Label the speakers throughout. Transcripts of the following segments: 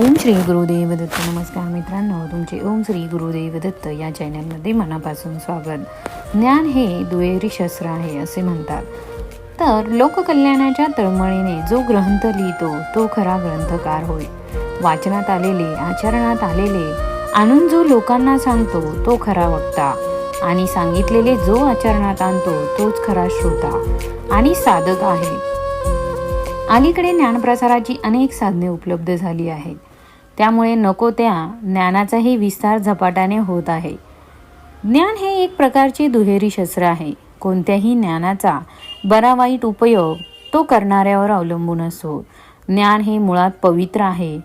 Speaker 1: ओम श्री गुरुदेव दत्त नमस्कार मित्रांनो. तुमचे ओम श्री गुरुदेव दत्त या चॅनलमध्ये मनापासून स्वागत. ज्ञान हे दुहेरी शस्त्र आहे असे म्हणतात. तर लोककल्याणाच्या तळमळीने जो ग्रंथ लिहितो तो खरा ग्रंथकार होय. वाचनात आलेले आचरणात आलेले आणून जो लोकांना सांगतो तो खरा वक्ता. आणि सांगितलेले जो आचरणात आणतो तोच खरा श्रोता आणि साधक आहे. अलीकडे ज्ञानप्रसाराची अनेक साधने उपलब्ध झाली आहेत. त्यामुळे नको त्या ज्ञानाचाही विस्तार झपाट्याने होत आहे. ज्ञान हे एक प्रकारचे दुहेरी शस्त्र आहे. कोणत्याही ज्ञानाचा बरा वाईट उपयोग तो करणाऱ्यावर अवलंबून असतो ज्ञान हे मुळात पवित्र आहे.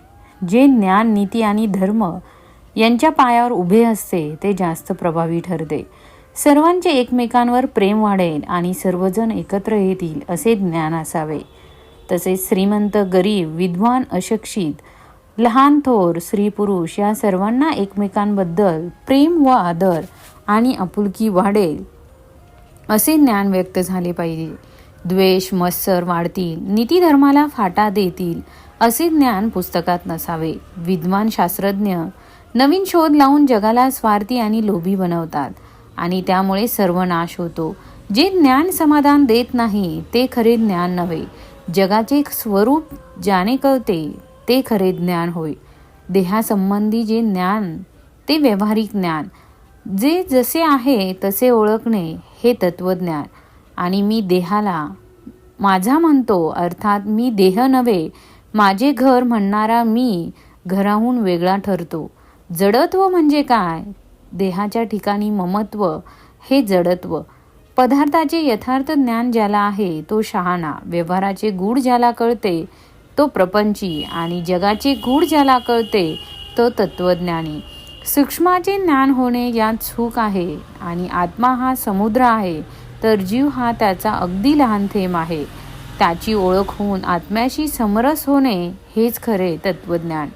Speaker 1: जे ज्ञान नीती आणि धर्म यांच्या पायावर उभे असते ते जास्त प्रभावी ठरते. सर्वांचे एकमेकांवर प्रेम वाढेल आणि सर्वजण एकत्र येतील असे ज्ञान असावे. तसेच श्रीमंत गरीब विद्वान अशिक्षित लहान थोर स्त्री पुरुष या सर्वांना एकमेकांबद्दल प्रेम व आदर आणि आपुलकी वाढेल असे ज्ञान व्यक्त झाले पाहिजे. द्वेष मत्सर वाढतील नीतीधर्माला फाटा देतील असे ज्ञान पुस्तकात नसावे. विद्वान शास्त्रज्ञ नवीन शोध लावून जगाला स्वार्थी आणि लोभी बनवतात आणि त्यामुळे सर्वनाश होतो. जे ज्ञान समाधान देत नाही ते खरे ज्ञान नव्हे. जगाचे स्वरूप ज्याने कळते ते खरे ज्ञान होय. देहासंबंधी जे ज्ञान ते व्यावहारिक ज्ञान. जे जसे आहे तसे ओळखणे हे तत्वज्ञान. आणि मी देहाला माझा म्हणतो अर्थात मी देह नव्हे माझे घर म्हणणारा मी घराहून वेगळा ठरतो. जडत्व म्हणजे काय? देहाच्या ठिकाणी ममत्व हे जडत्व. पदार्थाचे यथार्थ ज्ञान ज्याला आहे तो शहाणा. व्यवहाराचे गूढ ज्याला कळते तो प्रपंची आणि जगाचे गूढ ज्याला कळते तो तत्वज्ञानी. सूक्ष्माचे ज्ञान होणे यात सुख आहे आणि आत्मा हा समुद्र आहे तर जीव हा त्याचा अगदी लहान थेंब आहे. त्याची ओळख होऊन आत्म्याशी समरस होणे हेच खरे तत्वज्ञान.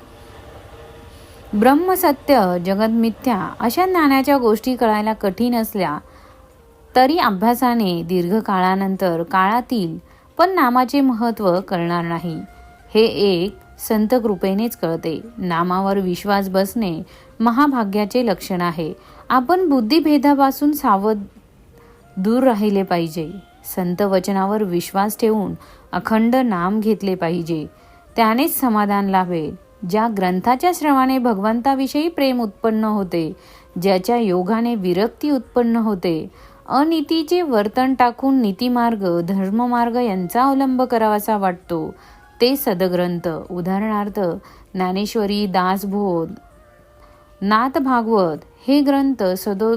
Speaker 1: ब्रह्मसत्य जगत मिथ्या अशा ज्ञानाच्या गोष्टी कळायला कठीण असल्या तरी अभ्यासाने दीर्घ काळानंतर काळातील पण नामाचे महत्त्व कळणार नाही. हे एक संत कृपेनेच कळते. नामावर विश्वास बसणे महाभाग्याचे लक्षण आहे. आपण बुद्धिभेदापासून सावध दूर राहिले पाहिजे. संत वचनावर विश्वास ठेवून अखंड नाम घेतले पाहिजे. त्यानेच समाधान लाभेल. ज्या ग्रंथाच्या श्रवाने भगवंताविषयी प्रेम उत्पन्न होते ज्याच्या योगाने विरक्ती उत्पन्न होते अनितीचे वर्तन टाकून नीतिमार्ग धर्ममार्ग यांचा अवलंब करावासा वाटतो. ते सदग्रंथ. उदाहरणार्थ ज्ञानेश्वरी दासबोध नाथ भागवत हे ग्रंथ सदो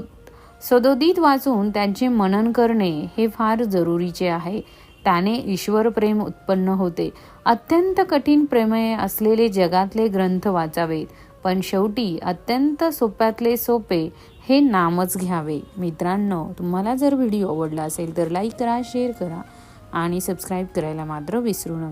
Speaker 1: सदोदित वाचून त्यांचे मनन करणे हे फार जरुरीचे आहे. त्याने ईश्वर प्रेम उत्पन्न होते. अत्यंत कठीण प्रेमय असलेले जगातले ग्रंथ वाचावेत पण शेवटी अत्यंत सोप्यातले सोपे हे नामच घ्यावे. मित्रांनो तुम्हाला जर व्हिडिओ आवडला असेल तर लाईक करा शेअर करा आणि सबस्क्राईब करायला मात्र विसरू नका.